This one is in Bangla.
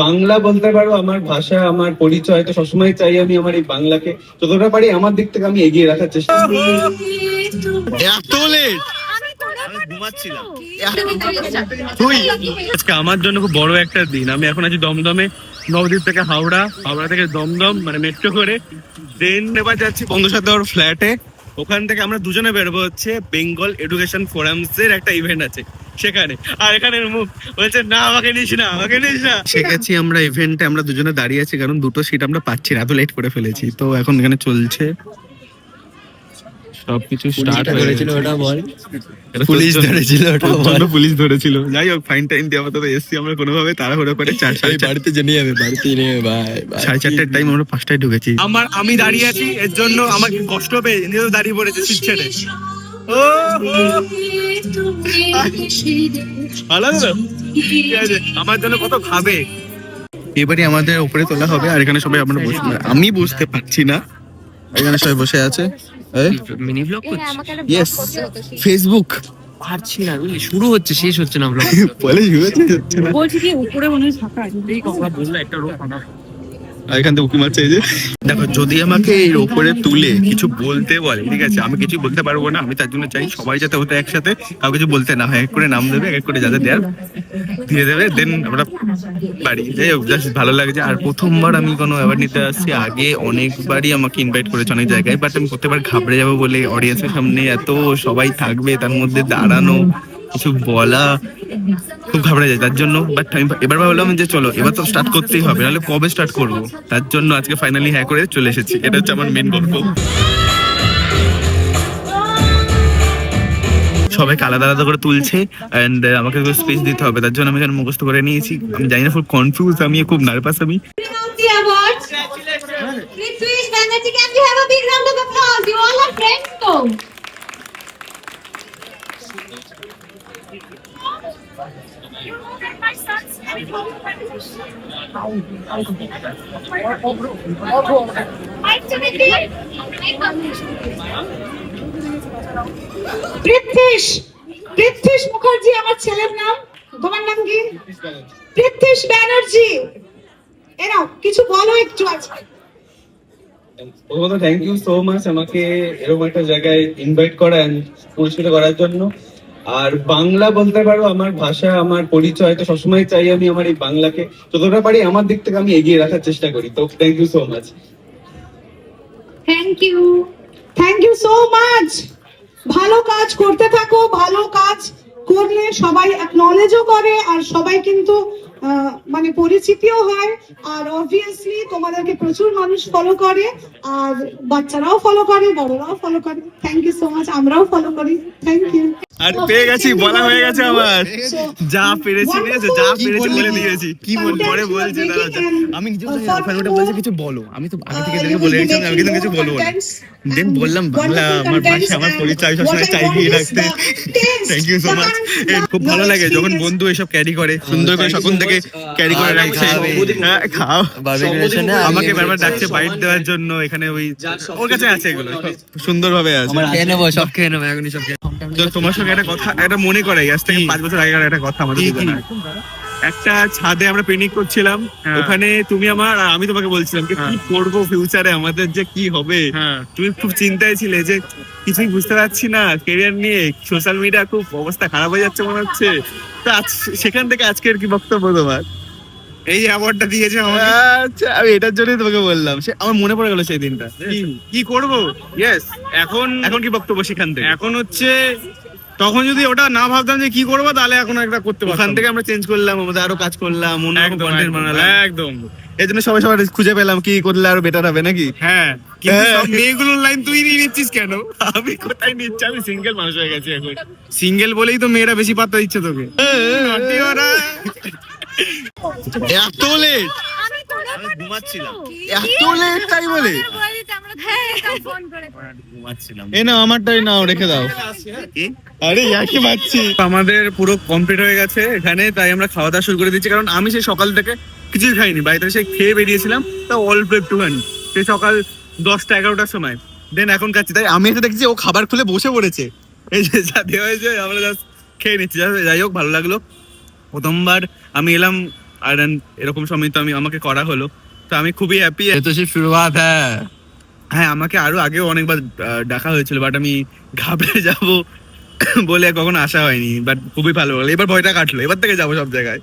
বাংলা বলতে পারো, আমার ভাষা, আমার পরিচয়, তো সবসময় চাই আমি আমার এই বাংলাকে। যতটা পারি, আমার দিক থেকে আমি এগিয়ে রাখার চেষ্টা এত আজকে আমার জন্য খুব বড় একটা দিন। আমি এখন আছি দমদমে, নবদ্বীপ থেকে হাওড়া হাওড়া থেকে দমদম মানে মেট্রো করে। দেন এবার যাচ্ছি বন্ধুর ওর ফ্ল্যাটে ওখান থেকে আমরা দুজনে বেরোবো হচ্ছে বেঙ্গল এডুকেশন ফোরামস এর একটা ইভেন্ট আছে। সেখানে। আর এখানে মুখ বলছে না আমাকে নিস না আমাকে নিস না। শিখেছি আমরা ইভেন্টে আমরা দুজনে দাঁড়িয়ে আছি কারণ দুটো সিট আমরা পাচ্ছি না এত লেট করে ফেলেছি। তো এখন এখানে চলছে। সবকিছু স্টার্ট হয়েছিল ওটা বল। পুলিশ ধরেছিল ওটা বল। পুলিশ ধরেছিল। যাই হোক ফাইন টাইম দিয়ে আপাতত এসছি আমরা কোনোভাবে তাড়াহুড়ো করে চার সাড়ে বাড়িতে জেনে যাবে বাড়িতে নেবে ভাই সাড়ে চারটার টাইম আমরা পাঁচটায় ঢুকেছি। আমার আমি দাঁড়িয়ে আছি এর জন্য আমাকে কষ্ট পেয়ে নিজেও দাঁড়িয়ে পড়েছে সিট ছেড়ে। আমার জন্য কত ভাবে এবারে আমাদের উপরে তোলা হবে আর এখানে সবাই আমরা বসে আমি বুঝতে পারছি না। এখানে সবাই বসে আছে। মিনি ব্লগ ইয়েস ফেসবুক পারছি না বুঝলি? শুরু হচ্ছে শেষ হচ্ছে না ব্লগ বলে শুয়েছে হচ্ছে না। বলছি কি উপরে মনে হয় ফাঁকা এই কথা বলল একটা ফাঁকা। এখান থেকে উকি মারছে এই যে দেখো, যদি আমাকে এর উপরে তুলে কিছু বলতে বলে, ঠিক আছে? আমি কিছু বলতে পারব না, আমি তার জন্য চাই সবাই যাতে হতে একসাথে কাউ কিছু বলতে না হয়। এক করে নাম দেবে, এক করে যাদের দেয়ার দিয়ে দেবে দেন আমরা বাড়ি যাই হোক জাস্ট ভালো লাগছে আর প্রথমবার আমি কোনো অ্যাওয়ার্ড নিতে আসছি, আগে অনেকবারই আমাকে ইনভাইট করেছে অনেক জায়গায় বাট আমি প্রত্যেকবার ঘাবড়ে যাব বলে অডিয়েন্সের সামনে এত সবাই থাকবে, তার মধ্যে দাঁড়ানো কিছু বলা খুব ঘাবড়ে যায়, তার জন্য বাট আমি এবার ভাবলাম যে চলো, এবার তো স্টার্ট করতেই হবে, নাহলে কবে স্টার্ট করব? তার জন্য আজকে ফাইনালি হ্যাঁ করে চলে এসেছি, এটা হচ্ছে আমার মেন গল্প। সবাইকে আলাদা আলাদা করে তুলছে অ্যান্ড আমাকে স্পেস দিতে হবে, তার জন্য আমি এখানে মুখস্থ করে নিয়েছি। আমি জানি না খুব কনফিউজ আমি খুব নার্ভাস আমি. পৃথ্বীশ মুখার্জি, আমার ছেলের নাম? তোমার নাম কি? পৃথ্বীশ ব্যানার্জি। এরাও কিছু বলো একটু আজকে। থ্যাংক ইউ সো মাচ আমাকে এরকম একটা জায়গায় ইনভাইট করা পুরস্কৃত করার জন্য। আর বাংলা বলতে পারো, আমার ভাষা, আমার পরিচয়, তো সবসময় চাই আমি আমার এই বাংলাকে। যতটা পারি, আমার দিক থেকে আমি এগিয়ে রাখার চেষ্টা করি। তো thank you so much thank you thank you so much ভালো কাজ করতে থাকো, ভালো কাজ করলে সবাই নলেজও করে, আর সবাই কিন্তু মানে পরিচিতিও হয়। আর অবভিয়াসলি তোমাদেরকে প্রচুর মানুষ ফলো করে, আর বাচ্চারাও ফলো করে, বড়রাও ফলো করে। থ্যাংক ইউ সো মাচ আমরাও ফলো করি। থ্যাংক ইউ আর পেয়ে গেছি বলা হয়ে গেছে আমার। যা পেরেছি ঠিক আছে যা পেরেছি বলে দিয়েছি। কি বল পরে বলছি আমি নিজেও জানি না, বলছে কিছু বলো। আমি তো আগে থেকে দেখে বলে রেখেছি আমি কিন্তু কিছু বলব না। দেন বললাম বাংলা আমার ভাষা আমার পরিচয় সবসময় চাই রাখতে। থ্যাংক ইউ সো মাচ খুব ভালো লাগে যখন বন্ধু এসব ক্যারি করে সুন্দর করে সকল থেকে ক্যারি করে রাখছে। হ্যাঁ, খাও। আমাকে বারবার ডাকছে বাইট দেওয়ার জন্য এখানে ওই ওর কাছে আছে এগুলো সুন্দর ভাবে আছে। খেয়ে নেব সব। খেয়ে নেব এখনই সব খেয়ে তো তোমার সঙ্গে একটা কথা একটা মনে করে আজ থেকে পাঁচ বছর আগেকার একটা কথা আমাদের একটা ছাদে আমরা পিকনিক করছিলাম ওখানে তুমি আমার আর আমি তোমাকে বলছিলাম যে কি করব ফিউচারে আমাদের যে কি হবে? তুমি খুব চিন্তায় ছিলে যে কিছুই বুঝতে পারছি না কেরিয়ার নিয়ে সোশ্যাল মিডিয়া খুব অবস্থা খারাপ হয়ে যাচ্ছে মনে হচ্ছে। তো আজ সেখান থেকে আজকের কি বক্তব্য তোমার? এই অ্যাওয়ার্ডটা দিয়েছে আমাকে। আচ্ছা আমি এটার জন্যই তোমাকে বললাম। সে আমার মনে পড়ে গেল সেই দিনটা। কি? করব? ইয়েস এখন এখন কি বক্তব্য সেখান থেকে? এখন হচ্ছে তখন যদি ওটা না ভাবতাম যে কি করব তাহলে এখন একটা করতে পারতাম। ওখান থেকে আমরা চেঞ্জ করলাম আমাদের আরও কাজ করলাম কন্টেন্ট বানালাম। একদম। এই জন্য সবাই সবাই খুঁজে পেলাম কি করলে আরও বেটার হবে নাকি? হ্যাঁ মেয়েগুলোর লাইন তুই নিয়ে নিচ্ছিস কেন? আমি কোথায় নিচ্ছি? আমি সিঙ্গেল মানুষ হয়ে গেছি এখন। সিঙ্গেল বলেই তো মেয়েরা বেশি পাত্তা দিচ্ছে তোকে। ওরা। এত লেট আমি ঘুমাচ্ছিলাম। এত লেট তাই বলে? ঘুমাচ্ছিলাম। এ না আমারটাই নাও রেখে দাও। আরে ইয়াকি মারছি আমাদের পুরো কমপ্লিট হয়ে গেছে এখানে তাই আমরা খাওয়া দাওয়া শুরু করে দিচ্ছি। কারণ আমি সেই সকাল থেকে কিছুই খাইনি বাড়িতে সেই খেয়ে বেরিয়েছিলাম তা অল্প একটুখানি সেই সকাল দশটা এগারোটার সময়। দেন এখন খাচ্ছি। তাই আমি এসে দেখছি ও খাবার খুলে বসে পড়েছে। এই যে যা দেওয়া হয়েছে আমরা জাস্ট খেয়ে নিচ্ছি। যাই হোক ভালো লাগল। প্রথমবার আমি এলাম আর এরকম সময় তো আমি আমাকে করা হলো। তো আমি খুবই হ্যাপি তো সে শুরুয়াত হ্যাঁ। হ্যাঁ আমাকে আরও আগেও অনেকবার ডাকা হয়েছিল বাট আমি ঘাবড়ে যাব বলে কখনো আসা হয়নি বাট খুবই ভালো লাগল। এবার ভয়টা কাটলো এবার থেকে যাব সব জায়গায়।